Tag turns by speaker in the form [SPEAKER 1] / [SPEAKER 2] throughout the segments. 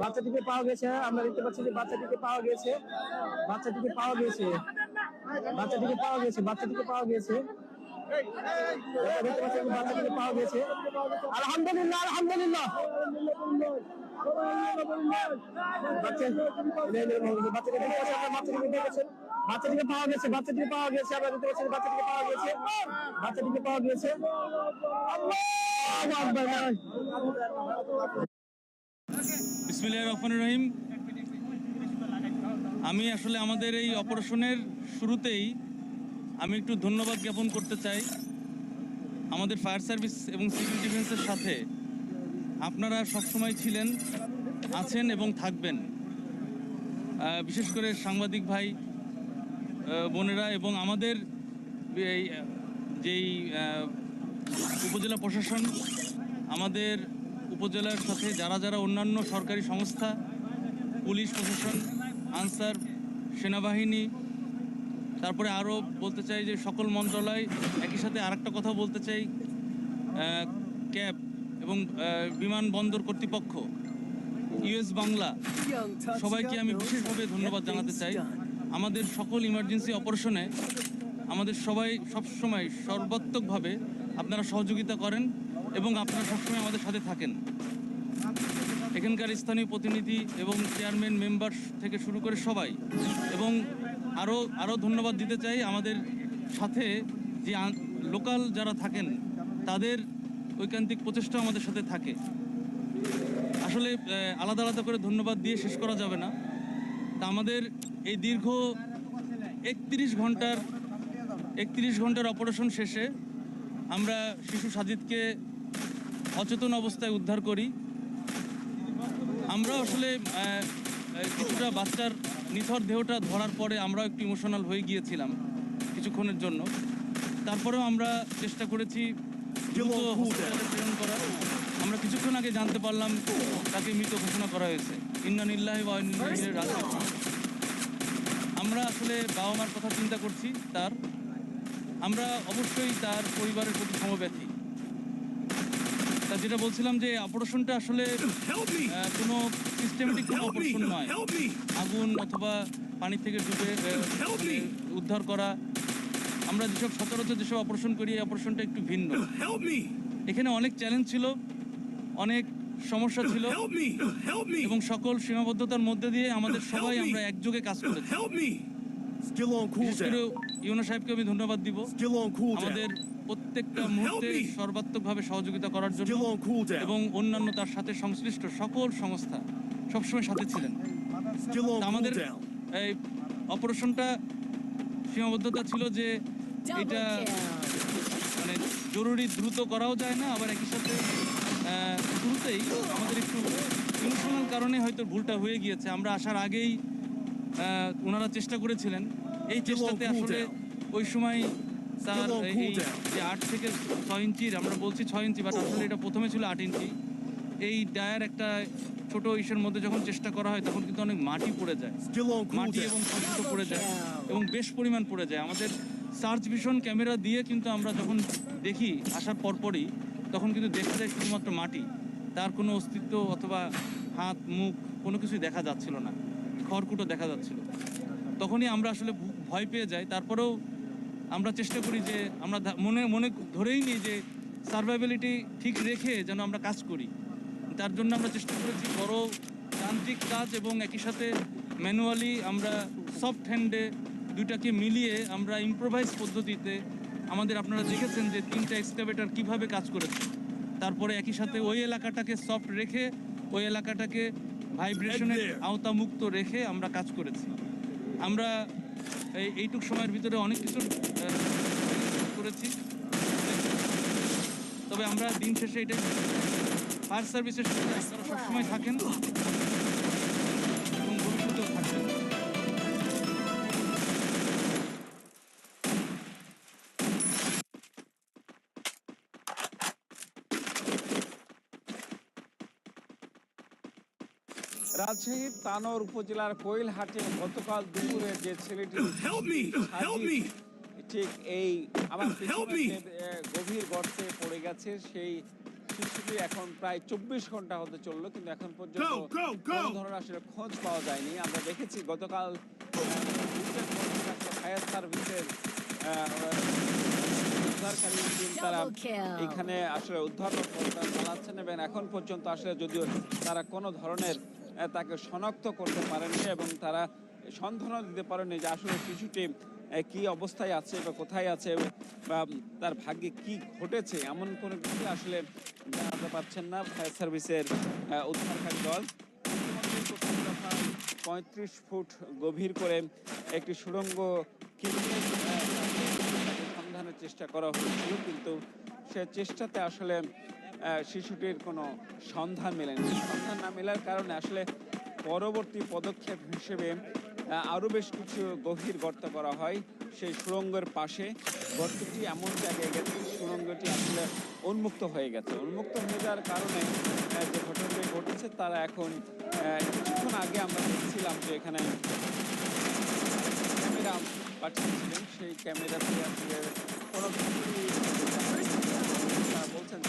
[SPEAKER 1] বাচ্চাটিকে পাওয়া গেছে আমরা দেখতে পাচ্ছি যে বাচ্চাটিকে পাওয়া গেছে বাচ্চাটিকে পাওয়া গেছে বাচ্চাটিকে পাওয়া গেছে বাচ্চাটিকে পাওয়া গেছে দেখতে পাচ্ছি বাচ্চাটিকে পাওয়া গেছে আলহামদুলিল্লাহ আলহামদুলিল্লাহ বাচ্চা বাচ্চাটিকে পাওয়া গেছে বাচ্চাটিকে পাওয়া গেছে আমরা দেখতে পাচ্ছি বাচ্চাটিকে পাওয়া গেছে বাচ্চাটিকে পাওয়া গেছে
[SPEAKER 2] বিসমিল্লাহির রহমানির রহিম। আমি আসলে আমাদের এই অপারেশনের শুরুতেই আমি একটু ধন্যবাদ জ্ঞাপন করতে চাই। আমাদের ফায়ার সার্ভিস এবং সিভিল ডিফেন্সের সাথে আপনারা সবসময় ছিলেন, আছেন এবং থাকবেন। বিশেষ করে সাংবাদিক ভাই বোনেরা এবং আমাদের যেই উপজেলা প্রশাসন, আমাদের উপজেলার সাথে যারা যারা অন্যান্য সরকারি সংস্থা পুলিশ প্রশাসন আনসার সেনাবাহিনী তারপরে আরও বলতে চাই যে সকল মন্ত্রণালয় একই সাথে আরেকটা কথা বলতে চাই ক্যাব এবং আহ, বিমানবন্দর কর্তৃপক্ষ ইউএস বাংলা সবাইকে আমি বিশেষভাবে ধন্যবাদ জানাতে চাই। আমাদের সকল ইমার্জেন্সি অপারেশনে আমাদের সবাই সবসময় সর্বাত্মকভাবে আপনারা সহযোগিতা করেন। এবং আপনারা সবসময় আমাদের সাথে থাকেন। এখানকার স্থানীয় প্রতিনিধি এবং চেয়ারম্যান, মেম্বার থেকে শুরু করে সবাই। এবং আরও আরও ধন্যবাদ দিতে চাই আমাদের সাথে যে লোকাল যারা থাকেন, তাদের ঐকান্তিক প্রচেষ্টা আমাদের সাথে থাকে। আসলে আলাদা আলাদা করে ধন্যবাদ দিয়ে শেষ করা যাবে না। তা আমাদের এই দীর্ঘ একত্রিশ ঘণ্টার একত্রিশ ঘণ্টার অপারেশন শেষে আমরা শিশু সাজিদকে অচেতন অবস্থায় উদ্ধার করি। আমরা আসলে কিছুটা বাচ্চার নিথর দেহটা ধরার পরে আমরাও একটু ইমোশনাল হয়ে গিয়েছিলাম কিছুক্ষণের জন্য। তারপরেও আমরা চেষ্টা করেছি দ্রুত হসপিটালে প্রেরণ করার। আমরা কিছুক্ষণ আগে জানতে পারলাম তাকে মৃত ঘোষণা করা হয়েছে। ইন্নানিল্লাহি ইলাইহি রাজিউন। আমরা আসলে বাবা মার কথা চিন্তা করছি তার। আমরা অবশ্যই তার পরিবারের প্রতি সমব্যথী। তা যেটা বলছিলাম যে অপারেশনটা আসলে কোনো সিস্টেমেটিক কোনো অপারেশন নয় আগুন অথবা পানি থেকে ডুবে! মানে উদ্ধার করা আমরা যেসব সচরাচর যেসব অপারেশন করি এই অপারেশনটা একটু ভিন্ন এখানে অনেক চ্যালেঞ্জ ছিল অনেক সমস্যা ছিল! এবং সকল সীমাবদ্ধতার মধ্যে দিয়ে আমাদের সবাই আমরা একযোগে কাজ করেছি. ইউনো সাহেবকে আমি ধন্যবাদ দিব আমাদের. প্রত্যেকটা মুহূর্তে সর্বাত্মকভাবে সহযোগিতা করার জন্য এবং অন্যান্য তার সাথে সংশ্লিষ্ট সকল সংস্থা সবসময় সাথে ছিলেন। আমাদের এই অপারেশনটা সীমাবদ্ধতা ছিল যে এটা মানে জরুরি দ্রুত করাও যায় না আবার একই সাথে শুরুতেই আমাদের একটু ইমোশনাল কারণে হয়তো ভুলটা হয়ে গিয়েছে। আমরা আসার আগেই ওনারা চেষ্টা করেছিলেন। এই চেষ্টাতে আসলে ওই সময় তার এই যে আট থেকে ছয় ইঞ্চির আমরা বলছি ছয় ইঞ্চি বাট আসলে এটা প্রথমে ছিল আট ইঞ্চি এই ডায়ার একটা ছোট ইসের মধ্যে যখন চেষ্টা করা হয় তখন কিন্তু অনেক মাটি পড়ে যায়। মাটি এবং খড়কুটো পড়ে যায় এবং বেশ পরিমাণ পড়ে যায়। আমাদের সার্চ ভিশন ক্যামেরা দিয়ে কিন্তু আমরা যখন দেখি আসার পরপরই তখন কিন্তু দেখা যায় শুধুমাত্র মাটি। তার কোনো অস্তিত্ব অথবা হাত মুখ কোনো কিছুই দেখা যাচ্ছিল না। খড়কুটো দেখা যাচ্ছিল। তখনই আমরা আসলে ভয় পেয়ে যাই। তারপরেও আমরা চেষ্টা করি যে আমরা মনে মনে ধরেই নিই যে সার্ভাইবিলিটি ঠিক রেখে যেন আমরা কাজ করি। তার জন্য আমরা চেষ্টা করেছি বড় যান্ত্রিক কাজ এবং একই সাথে ম্যানুয়ালি আমরা সফট হ্যান্ডে দুইটাকে মিলিয়ে আমরা ইম্প্রোভাইজ পদ্ধতিতে আমাদের আপনারা দেখেছেন যে তিনটা এক্সকাভেটার কীভাবে কাজ করেছে। তারপরে একই সাথে ওই এলাকাটাকে সফট রেখে ওই এলাকাটাকে ভাইব্রেশনের আওতামুক্ত রেখে আমরা কাজ করেছি। আমরা এইটুক সময়ের ভিতরে অনেক কিছু করেছি। তবে আমরা দিন শেষে এটা ফায়ার সার্ভিসের সবসময় থাকেন।
[SPEAKER 3] রাজশাহীর তানোর উপজেলার কোয়েলহাটে গতকাল দুপুরে যে ছেলেটি! ঠিক এই আমার গভীর গর্তে পড়ে গেছে সেই শিশুটি এখন প্রায় চব্বিশ ঘণ্টা হতে চলল কিন্তু এখন পর্যন্ত! কোনো ধরনের আসলে খোঁজ পাওয়া যায়নি। আমরা দেখেছি গতকাল ফায়ার সার্ভিসের উদ্ধারকারী টিম তারা এখানে আসলে উদ্ধার প্রচেষ্টা চালাচ্ছেন এবং এখন পর্যন্ত আসলে যদিও তারা কোনো ধরনের তাকে শনাক্ত করতে পারেনি এবং তারা সন্ধানও দিতে পারেনি যে আসলে শিশুটি কি অবস্থায় আছে বা কোথায় আছে বা তার ভাগ্যে কি ঘটেছে। এমন কোনো কিছু আসলে জানাতে পারছেন না ফায়ার সার্ভিসের উদ্ধারকারী দল। পঁয়ত্রিশ ফুট গভীর করে একটি সুড়ঙ্গ সন্ধানের চেষ্টা করা হয়েছিল। কিন্তু সে চেষ্টাতে আসলে শিশুটির কোনো সন্ধান মেলেনি। সন্ধান না মেলার কারণে আসলে পরবর্তী পদক্ষেপ হিসেবে আরও বেশ কিছু গভীর গর্ত করা হয় সেই সুড়ঙ্গের পাশে। গর্তটি এমন জায়গায় গেছে সুড়ঙ্গটি আসলে উন্মুক্ত হয়ে গেছে। উন্মুক্ত হয়ে যাওয়ার কারণে যে ঘটনাটি ঘটেছে তারা এখন কিছুক্ষণ আগে আমরা দেখছিলাম যে এখানে ক্যামেরা পাঠিয়েছিলেন। সেই ক্যামেরাতে আসলে কোনো বলছেন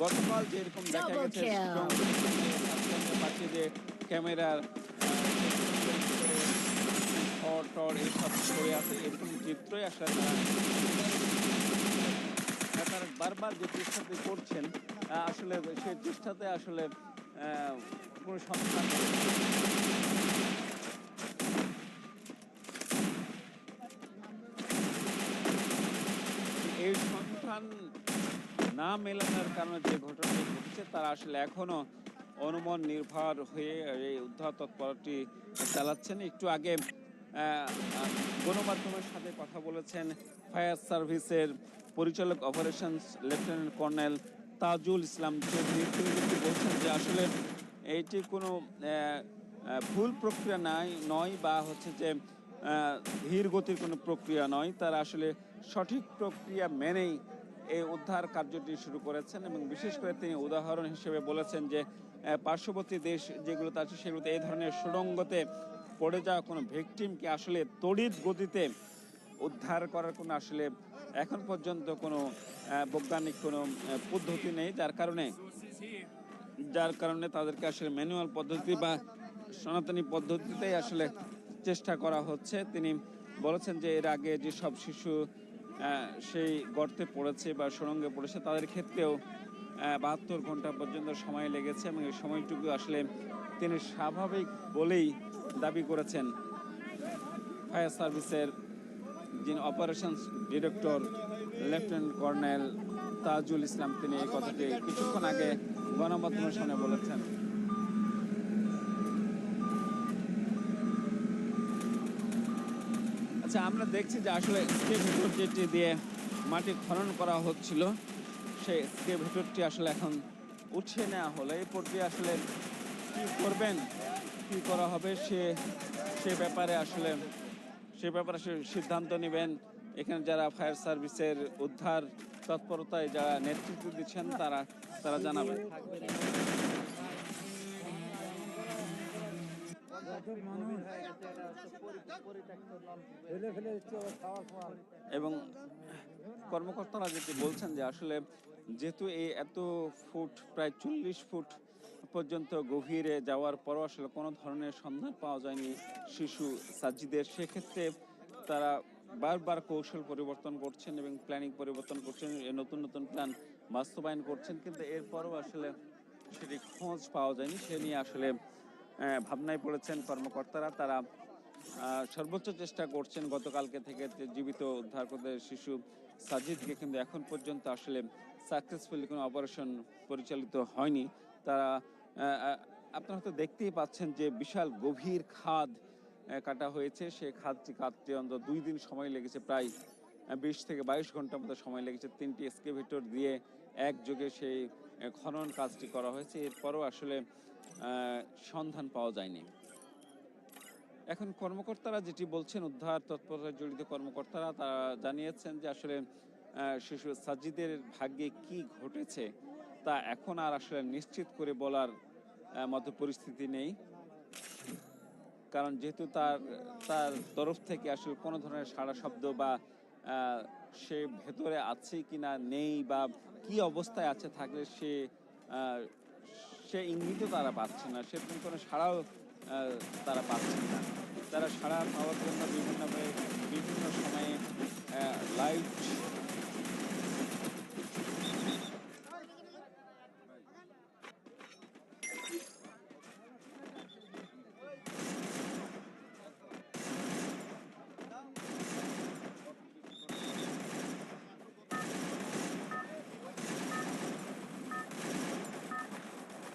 [SPEAKER 3] গতকাল যেরকম দেখা গেছে
[SPEAKER 4] kill.
[SPEAKER 3] যে ক্যামেরার টর টর এইসব করে আছে এরকম চিত্রই আসলে তারা তারা বারবার যে চেষ্টাটি করছেন আসলে সেই চেষ্টাতে আসলে কোনো সন্ধান এই সন্ধান না মেলানোর কারণে যে ঘটনাটি ঘটছে, তারা আসলে এখনও অনুমান নির্ভর হয়ে এই উদ্ধার তৎপরটি চালাচ্ছেন। একটু আগে গণমাধ্যমের সাথে কথা বলেছেন ফায়ার সার্ভিসের পরিচালক operations lieutenant colonel Tajul Islam Chowdhury. তিনি বলছেন যে আসলে এইটি কোনো ভুল প্রক্রিয়া নাই, নয় বা হচ্ছে যে ধীর গতির কোনো প্রক্রিয়া নয়। তারা আসলে সঠিক প্রক্রিয়া মেনেই এই উদ্ধার কার্যটি শুরু করেছেন এবং বিশেষ করে তিনি উদাহরণ হিসেবে বলেছেন যে পার্শ্ববর্তী দেশ যেগুলোতে আছে সেগুলোতে এই ধরনের সুড়ঙ্গতে পড়ে যাওয়া কোনো ভিকটিমকে আসলে তড়িৎ গতিতে উদ্ধার করার কোনো আসলে এখন পর্যন্ত কোনো বৈজ্ঞানিক কোনো পদ্ধতি নেই। যার কারণে যার কারণে তাদেরকে আসলে ম্যানুয়াল পদ্ধতি বা সনাতনী পদ্ধতিতেই আসলে চেষ্টা করা হচ্ছে। তিনি বলেছেন যে, এর আগে যেসব শিশু সেই গর্তে পড়েছে বা সুড়ঙ্গে পড়েছে, তাদের ক্ষেত্রেও বাহাত্তর ঘণ্টা পর্যন্ত সময় লেগেছে এবং এই সময়টুকু আসলে তিনি স্বাভাবিক বলেই দাবি করেছেন। ফায়ার সার্ভিসের যিনি operations director, lieutenant colonel Tajul Islam, তিনি এই কথাটি কিছুক্ষণ আগে গণমাধ্যমের সামনে বলেছেন। আচ্ছা আমরা দেখছি যে আসলে স্কেভেটর যেটি দিয়ে মাটি খনন করা হচ্ছিল। সেই স্কেভেটরটি আসলে এখন উঠিয়ে নেওয়া হলো। এই প্রক্রিয়া আসলে কি করবেন? কি করা হবে? সে সে ব্যাপারে আসলে, সে ব্যাপারে আসলে সিদ্ধান্ত নেবেন। এখানে যারা ফায়ার সার্ভিসের উদ্ধার তৎপরতায় যারা নেতৃত্ব দিচ্ছেন, তারা তারা জানাবেন। এবং কর্মকর্তারা যেটি বলছেন যে আসলে যেহেতু এই এত ফুট, প্রায় চল্লিশ ফুট পর্যন্ত গভীরে যাওয়ার পরও আসলে কোনো ধরনের সন্ধান পাওয়া যায়নি শিশু সাজিদের। সেক্ষেত্রে তারা বারবার কৌশল পরিবর্তন করছেন এবং প্ল্যানিং পরিবর্তন করছেন নতুন নতুন প্ল্যান বাস্তবায়ন করছেন, কিন্তু এরপরও আসলে সেটি খোঁজ পাওয়া যায়নি। সে নিয়ে আসলে ভাবনায় পড়েছেন কর্মকর্তারা, তারা সর্বোচ্চ চেষ্টা করছেন গতকালকে থেকে জীবিত উদ্ধার করতে। শিশু সাজিদকে কিন্তু এখন পর্যন্ত আসলে সাকসেসফুলি কোনো অপারেশন পরিচালিত হয়নি। তারা আপনারা তো দেখতেই পাচ্ছেন যে বিশাল গভীর খাদ কাটা হয়েছে। সেই খাদটি কাটতে অন্তত দুই দিন সময় লেগেছে, প্রায় বিশ থেকে বাইশ ঘণ্টার মতো সময় লেগেছে। তিনটি এসকেভেটর দিয়ে একযোগে সেই খনন কাজটি করা হয়েছে। এরপরও আসলে সন্ধান পাওয়া যায়নি। এখন কর্মকর্তারা যেটি বলছেন, উদ্ধার তৎপরতায় জড়িত কর্মকর্তারা তারা জানিয়েছেন যে আসলে শিশু সাজিদের ভাগ্যে কি ঘটেছে তা এখন আর আসলে নিশ্চিত করে বলার মতো পরিস্থিতি নেই। কারণ যেহেতু তার তার তরফ থেকে আসলে কোনো ধরনের সাড়া শব্দ বা সে ভেতরে আছে কিনা, নেই বা কি অবস্থায় আছে থাকলে সে সে ইঙ্গিতও তারা পাচ্ছে না, সেরকম কোনো সাড়াও তারা পাচ্ছে না। তারা সাড়া পাওয়ার জন্য বিভিন্নভাবে বিভিন্ন সময়ে লাইট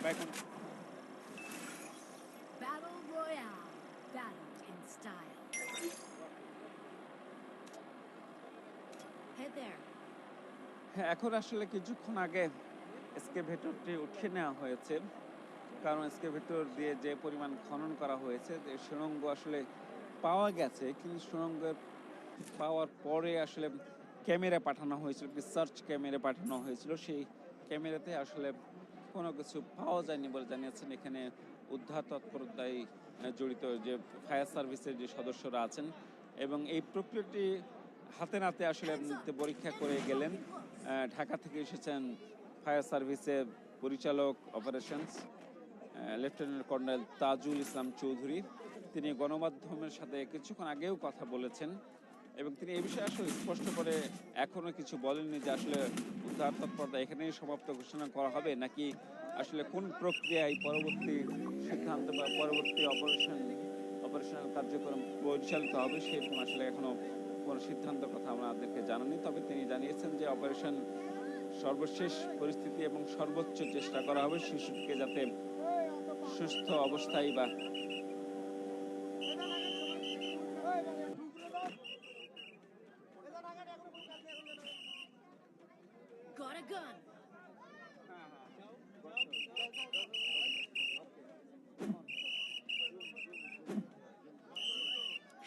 [SPEAKER 3] এখন
[SPEAKER 4] Battle Royale. In style. Head there.
[SPEAKER 3] হ্যাঁ, এখন আসলে কিছুক্ষণ আগে এসকেভেটরটি উঠিয়ে নেওয়া হয়েছে কারণ এসকেভেটর দিয়ে যে পরিমাণ খনন করা হয়েছে যে সুড়ঙ্গ আসলে পাওয়া গেছে কিন্তু সুড়ঙ্গের পাওয়ার পরে আসলে ক্যামেরা পাঠানো হয়েছিল সার্চ ক্যামেরা পাঠানো হয়েছিল সেই ক্যামেরাতে আসলে কোনো কিছু পাওয়া যায়নি বলে জানিয়েছেন এখানে উদ্ধার তৎপরতায় জড়িত যে ফায়ার সার্ভিসের যে সদস্যরা আছেন এবং এই প্রক্রিয়াটি হাতে নাতে আসলে এমনিতে পরীক্ষা করে গেলেন ঢাকা থেকে এসেছেন ফায়ার সার্ভিসের পরিচালক operations lieutenant colonel Tajul Islam Chowdhury. তিনি গণমাধ্যমের সাথে কিছুক্ষণ আগেও কথা বলেছেন। এবং তিনি এই বিষয়ে আসলে স্পষ্ট করে এখনও কিছু বলেননি যে আসলে উদ্ধার তৎপরতা এখানেই সমাপ্ত ঘোষণা করা হবে, নাকি আসলে কোন প্রক্রিয়ায় পরবর্তী সিদ্ধান্ত বা পরবর্তী অপারেশন অপারেশনাল কার্যক্রম পরিচালিত হবে সেরকম আসলে এখনও কোনো সিদ্ধান্ত কথা আমাদেরকে জানানি তবে তিনি জানিয়েছেন যে অপারেশন সর্বশেষ পরিস্থিতি এবং সর্বোচ্চ চেষ্টা করা হবে শিশুটিকে যাতে সুস্থ অবস্থায় বা
[SPEAKER 4] a gun.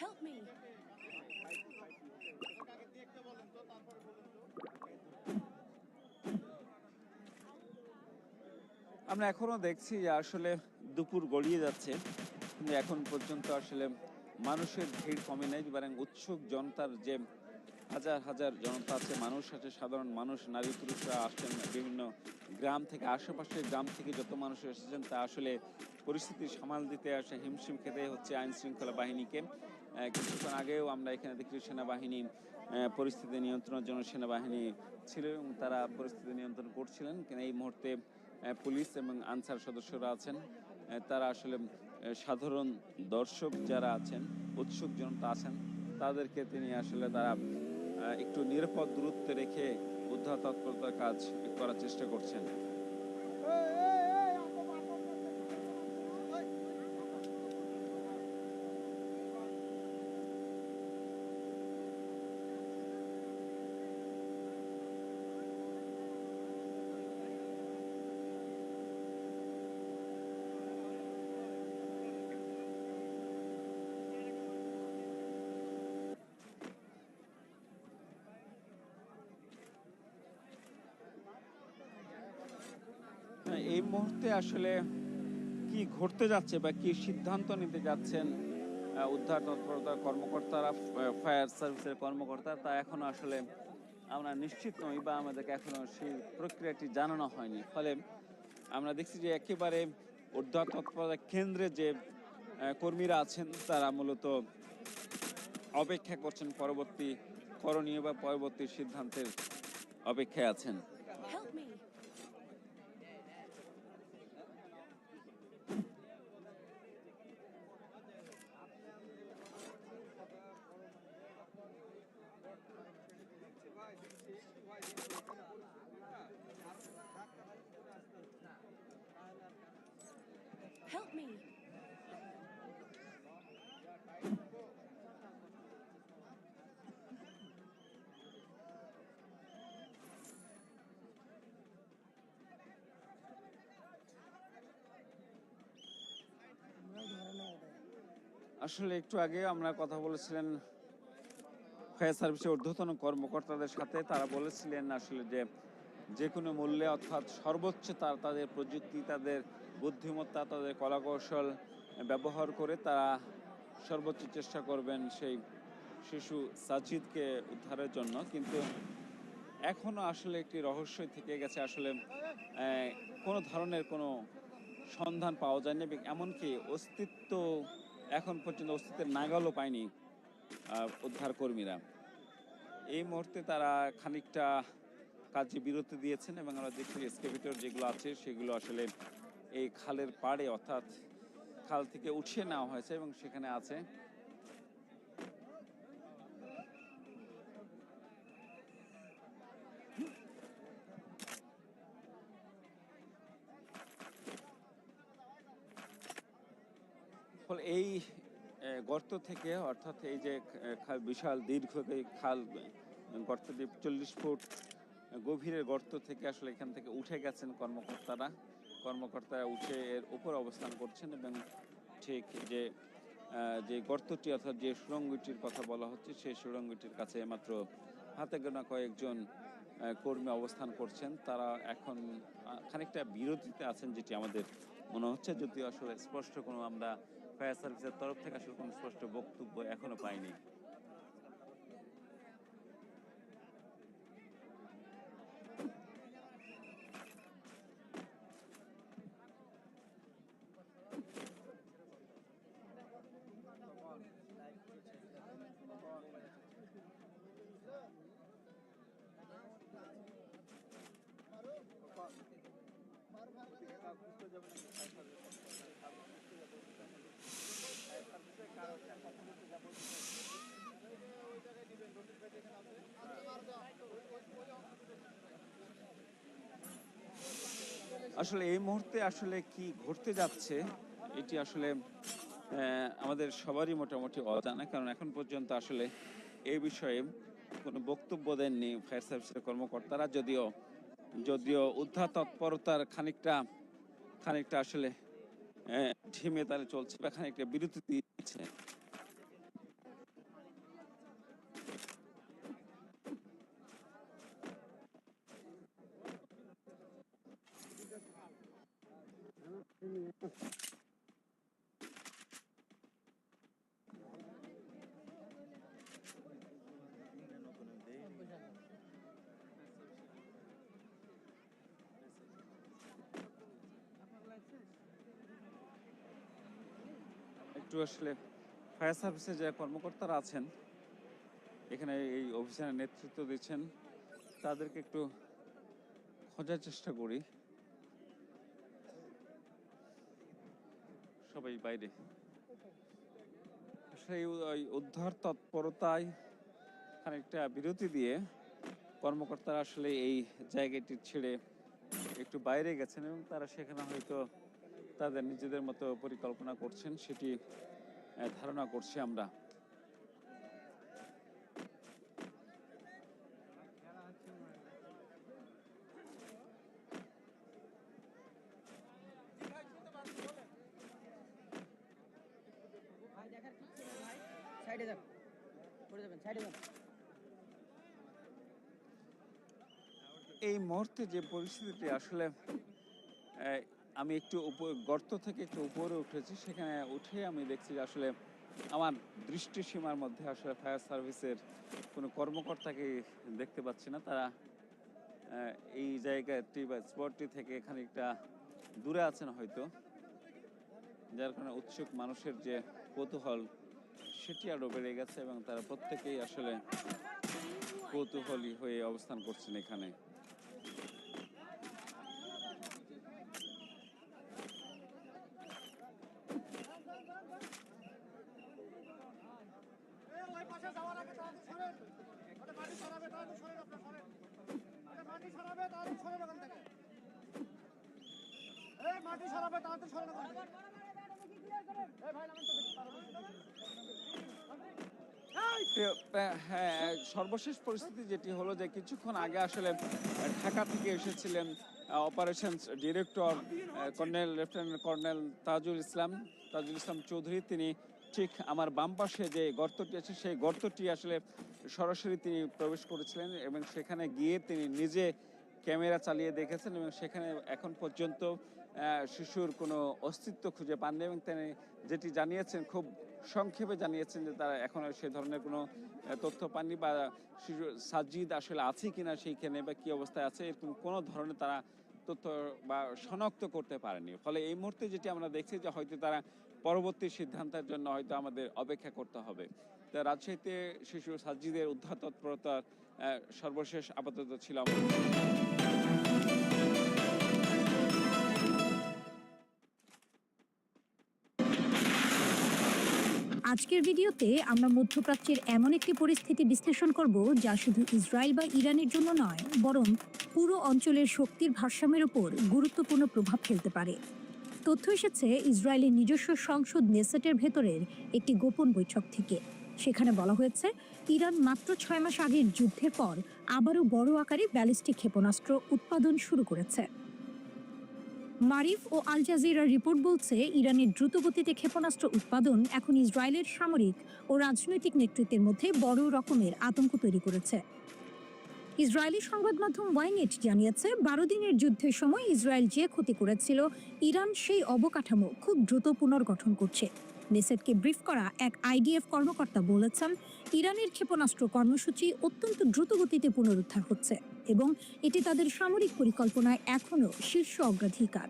[SPEAKER 4] Help me.
[SPEAKER 3] আমরা এখনও দেখছি যে আসলে দুপুর গড়িয়ে যাচ্ছে, কিন্তু এখন পর্যন্ত আসলে মানুষের ভিড় কমে নেই বরং উৎসুক জনতার যে হাজার হাজার জনতা আছে, মানুষ আছে, সাধারণ মানুষ, নারী, পুরুষরা আসছেন বিভিন্ন গ্রাম থেকে আশেপাশের গ্রাম থেকে যত মানুষ এসেছেন, তা আসলে পরিস্থিতি সামাল দিতে আসে, হিমশিম খেতে হচ্ছে আইন শৃঙ্খলা বাহিনীকে। কিছুক্ষণ আগেও আমরা এখানে দেখি সেনাবাহিনী পরিস্থিতি নিয়ন্ত্রণের জন্য সেনাবাহিনী ছিল এবং তারা পরিস্থিতি নিয়ন্ত্রণ করছিলেন। কিন্তু এই মুহূর্তে পুলিশ এবং আনসার সদস্যরা আছেন। তারা আসলে সাধারণ দর্শক যারা আছেন, উৎসুক জনতা আছেন, তাদেরকে তিনি আসলে তারা একটু নিরাপদ দূরত্বে রেখে উদ্ধার তৎপরতার কাজ করার চেষ্টা করছেন হ্যাঁ, এই মুহূর্তে আসলে কি ঘটতে যাচ্ছে বা কি সিদ্ধান্ত নিতে যাচ্ছেন উদ্ধার তৎপরতার কর্মকর্তারা ফায়ার সার্ভিসের কর্মকর্তা, তা এখনও আসলে আমরা নিশ্চিত নই বা আমাদেরকে এখনও সেই প্রক্রিয়াটি জানানো হয়নি। ফলে আমরা দেখছি যে একেবারে উদ্ধার তৎপরতা কেন্দ্রে যে কর্মীরা আছেন, তারা মূলত অপেক্ষা করছেন পরবর্তী করণীয় বা পরবর্তী সিদ্ধান্তের অপেক্ষায় আছেন। আসলে একটু আগে আমরা কথা বলেছিলেন ফায়ার সার্ভিসের ঊর্ধ্বতন কর্মকর্তাদের সাথে। তারা বলেছিলেন আসলে যে যে কোনো মূল্যে অর্থাৎ সর্বোচ্চ তার তাদের প্রযুক্তি, তাদের বুদ্ধিমত্তা, তাদের কলাকৌশল ব্যবহার করে তারা সর্বোচ্চ চেষ্টা করবেন সেই শিশু সাজিদকে উদ্ধারের জন্য। কিন্তু এখনও আসলে একটি রহস্যই থেকে গেছে, আসলে কোনো ধরনের কোনো সন্ধান পাওয়া যায়নি, এমনকি অস্তিত্ব এখন পর্যন্ত অস্তিত্বের নাগালও পায়নি উদ্ধার কর্মীরা এই মুহূর্তে তারা খানিকটা কাজে বিরতি দিয়েছেন এবং আমরা দেখছি এক্সকেভেটর যেগুলো আছে, সেগুলো আসলে এই খালের পাড়ে অর্থাৎ খাল থেকে উঠিয়ে নেওয়া হয়েছে এবং সেখানে আছে। ফলে এই গর্ত থেকে অর্থাৎ এই যে বিশাল দীর্ঘ খাল আহ, গর্তটি চল্লিশ ফুট গভীরের গর্ত থেকে আসলে এখান থেকে উঠে গেছেন কর্মকর্তারা। কর্মকর্তারা উঠে এর উপর অবস্থান করছেন এবং ঠিক যে যে গর্তটি অর্থাৎ যে সুড়ঙ্গটির কথা বলা হচ্ছে সেই সুড়ঙ্গটির কাছে মাত্র হাতে গোনা কয়েকজন কর্মী অবস্থান করছেন। তারা এখন খানিকটা বিরতিতে আছেন যেটি আমাদের মনে হচ্ছে যদিও আসলে স্পষ্ট কোনো আমরা ফায়ার সার্ভিসের তরফ থেকে আসলে কোনো স্পষ্ট বক্তব্য এখনও পাইনি। আসলে এই মুহূর্তে আসলে কি ঘটতে যাচ্ছে, এটি আসলে আমাদের সবারই মোটামুটি অজানা, কারণ এখন পর্যন্ত আসলে এই বিষয়ে কোনো বক্তব্য দেননি ফায়ার সার্ভিসের কর্মকর্তারা, যদিও যদিও উদ্ধার তৎপরতার খানিকটা খানিকটা আসলে ঢিমে তালে চলছে বা খানিকটা বিরতি দিচ্ছে একটু আসলে ফায়ার সার্ভিসের যে কর্মকর্তারা আছেন, এখানে এই অভিযানের নেতৃত্ব দিচ্ছেন, তাদেরকে একটু খোঁজার চেষ্টা করি। বাইরে। এই উ- ওই উদ্ধার তৎপরতায় খানিকটা বিরতি দিয়ে কর্মকর্তারা আসলে এই জায়গাটি ছেড়ে একটু বাইরে গেছেন এবং তারা সেখানে হয়তো তাদের নিজেদের মতো পরিকল্পনা করছেন, সেটি ধারণা করছি আমরা।
[SPEAKER 5] পড়ে যাবেন
[SPEAKER 3] এই মুহূর্তে যে পরিস্থিতিটি আসলে আমি একটু গর্ত থেকে একটু উপরে উঠেছি, সেখানে উঠে আমি দেখছি যে আসলে আমার দৃষ্টিসীমার মধ্যে আসলে ফায়ার সার্ভিসের কোনো কর্মকর্তাকে দেখতে পাচ্ছি না। তারা এই জায়গাটি বা স্পটটি থেকে খানিকটা দূরে আছেন হয়তো, যার কারণে উৎসুক মানুষের যে কৌতূহল সেটি আরও বেড়ে গেছে এবং তারা প্রত্যেকেই আসলে কৌতূহলী হয়ে অবস্থান করছেন এখানে প্রিয়- আহ, হ্যাঁ সর্বশেষ পরিস্থিতি যেটি হলো যে কিছুক্ষণ আগে আসলে ঢাকা থেকে এসেছিলেন operation director colonel, lieutenant colonel Tajul Islam. Tajul Islam Chowdhury, তিনি ঠিক আমার বাম পাশে যে গর্তটি আছে, সেই গর্তটি আসলে সরাসরি তিনি প্রবেশ করেছিলেন এবং সেখানে গিয়ে তিনি নিজে ক্যামেরা চালিয়ে দেখেছেন এবং সেখানে এখন পর্যন্ত শিশুর কোনো অস্তিত্ব খুঁজে পাননি এবং তিনি যেটি জানিয়েছেন, খুব সংক্ষেপে জানিয়েছেন যে তারা এখনও সে ধরনের কোনো তথ্য পাননি বা শিশু সাজিদ আসলে আছে কিনা সেইখানে বা কী অবস্থায় আছে, এরকম কোনো ধরনের তারা তথ্য বা শনাক্ত করতে পারেনি। ফলে এই মুহূর্তে যেটি আমরা দেখছি যে হয়তো তারা পরবর্তী সিদ্ধান্তের জন্য হয়তো আমাদের অপেক্ষা করতে হবে। তা রাজশাহীতে শিশু সাজিদের উদ্ধার তৎপরতার সর্বশেষ আপাতত ছিল
[SPEAKER 6] আজকের ভিডিওতে আমরা মধ্যপ্রাচ্যের এমন একটি পরিস্থিতি বিশ্লেষণ করব যা শুধু ইসরায়েল বা ইরানের জন্য নয়, বরং পুরো অঞ্চলের শক্তির ভারসাম্যের উপর গুরুত্বপূর্ণ প্রভাব ফেলতে পারে। তথ্য এসেছে, ইসরায়েলের নিজস্ব সংসদ নেসেটের ভেতরের একটি গোপন বৈঠক থেকে। সেখানে বলা হয়েছে, ইরান মাত্র ছয় মাস আগের যুদ্ধের পর আবারও বড় আকারে ব্যালিস্টিক ক্ষেপণাস্ত্র উৎপাদন শুরু করেছে। মারিফ ও আল জাজিরার রিপোর্ট বলছে, ইরানের দ্রুতগতিতে ক্ষেপণাস্ত্র উৎপাদন এখন ইসরায়েলের সামরিক ও রাজনৈতিক নেতৃত্বের মধ্যে বড় রকমের আতঙ্ক তৈরি করেছে। ইসরায়েলি সংবাদ মাধ্যম ওয়াইনেট জানিয়েছে, বারো দিনের যুদ্ধের সময় ইসরায়েল যে ক্ষতি করেছিল, ইরান সেই অবকাঠামো খুব দ্রুত পুনর্গঠন করছে। নেসেটকে ব্রিফ করা এক আইডিএফ কর্মকর্তা বলেছেন, ইরানের ক্ষেপণাস্ত্র কর্মসূচি অত্যন্ত দ্রুত গতিতে পুনরুদ্ধার হচ্ছে। এবং এটি তাদের সামরিক পরিকল্পনায় এখনও শীর্ষ অগ্রাধিকার।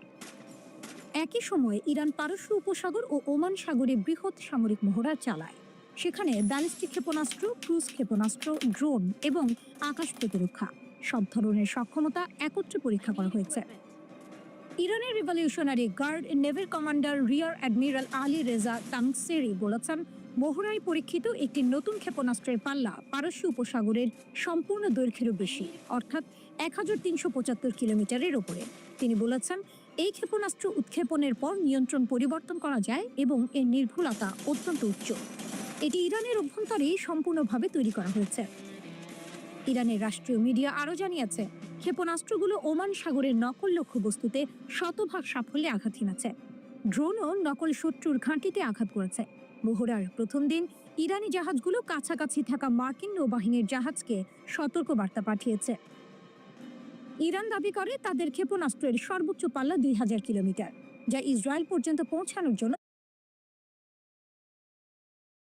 [SPEAKER 6] একই সময়ে ইরান পারস্য উপসাগর ও ওমান সাগরে বৃহৎ সামরিক মহড়া চালায়। সেখানে ব্যালিস্টিক ক্ষেপণাস্ত্র, ক্রুজ ক্ষেপণাস্ত্র, ড্রোন এবং আকাশ প্রতিরক্ষা সব ধরনের সক্ষমতা একত্রে পরীক্ষা করা হয়েছে। ইরানের revolutionary guard naval commander rear admiral Ali Reza Tangsiri বলেছেন মহড়ায় পরীক্ষিত একটি নতুন ক্ষেপণাস্ত্রের পাল্লা পারস্য উপসাগরের সম্পূর্ণ দৈর্ঘ্যেরও বেশি, অর্থাৎ এক হাজার তিনশো পঁচাত্তর কিলোমিটারের ওপরে। তিনি বলেছেন, এই ক্ষেপণাস্ত্র উৎক্ষেপণের পর নিয়ন্ত্রণ পরিবর্তন করা যায় এবং এর নির্ভুলতা অত্যন্ত উচ্চ। এটি ইরানের অভ্যন্তরে সম্পূর্ণভাবে তৈরি করা হয়েছে। ইরানের রাষ্ট্রীয় মিডিয়া আরও জানিয়েছে, ক্ষেপণাস্ত্রগুলো ওমান সাগরের নকল লক্ষ্যবস্তুতে শতভাগ সাফল্যে আঘাত হেনেছে ড্রোনও নকল শত্রুর ঘাঁটিতে আঘাত করেছে। মহড়ার প্রথম দিন ইরানি জাহাজগুলো কাছাকাছি থাকা মার্কিন নৌবাহিনীর জাহাজকে সতর্ক বার্তা পাঠিয়েছে। ইরান দাবি করে তাদের ক্ষেপণাস্ত্রের সর্বোচ্চ পাল্লা দুই হাজার কিলোমিটার, যা ইসরায়েল পর্যন্ত পৌঁছানোর জন্য